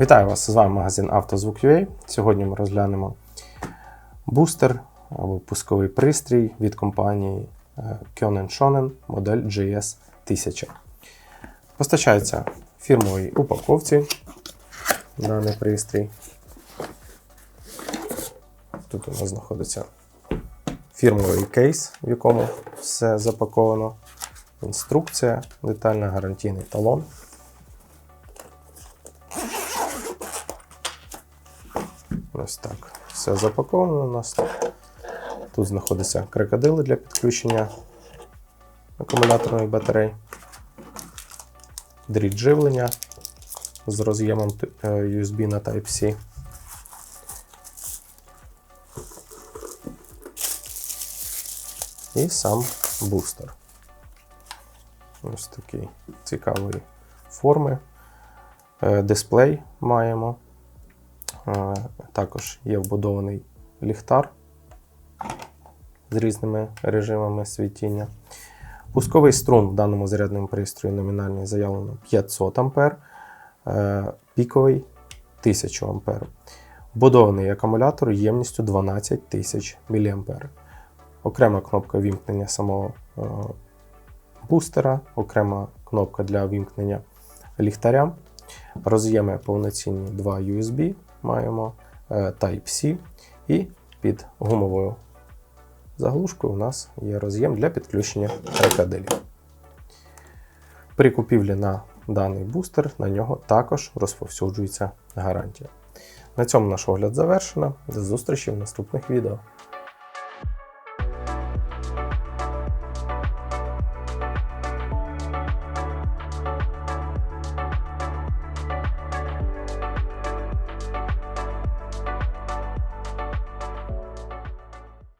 Вітаю вас! З вами магазин «Автозвук.UA». Сьогодні ми розглянемо бустер або пусковий пристрій від компанії е, Kyonen Shonen модель GS 1000. Постачається в фірмовій упаковці даний пристрій. Тут у нас знаходиться фірмовий кейс, в якому все запаковано. Інструкція, детальний гарантійний талон. Ось так. Все запаковано у нас. Тут знаходяться крокодили для підключення акумуляторної батареї, дріт живлення з роз'ємом е, USB на Type-C. І сам бустер. Ось такий цікавої форми. Е, Дисплей маємо. Е, Також є вбудований ліхтар з різними режимами світіння. Пусковий струм в даному зарядному пристрої номінальний заявлено 500 А, е, піковий 1000 А. Вбудований акумулятор ємністю 12 тисяч мА. Окрема кнопка вімкнення самого е, бустера, окрема кнопка для вімкнення ліхтаря. Роз'єми повноцінні 2 USB маємо е, Type-C і під гумовою заглушкою у нас є роз'єм для підключення крокодилів. При купівлі на даний бустер на нього також розповсюджується гарантія. На цьому наш огляд завершено. До зустрічі в наступних відео.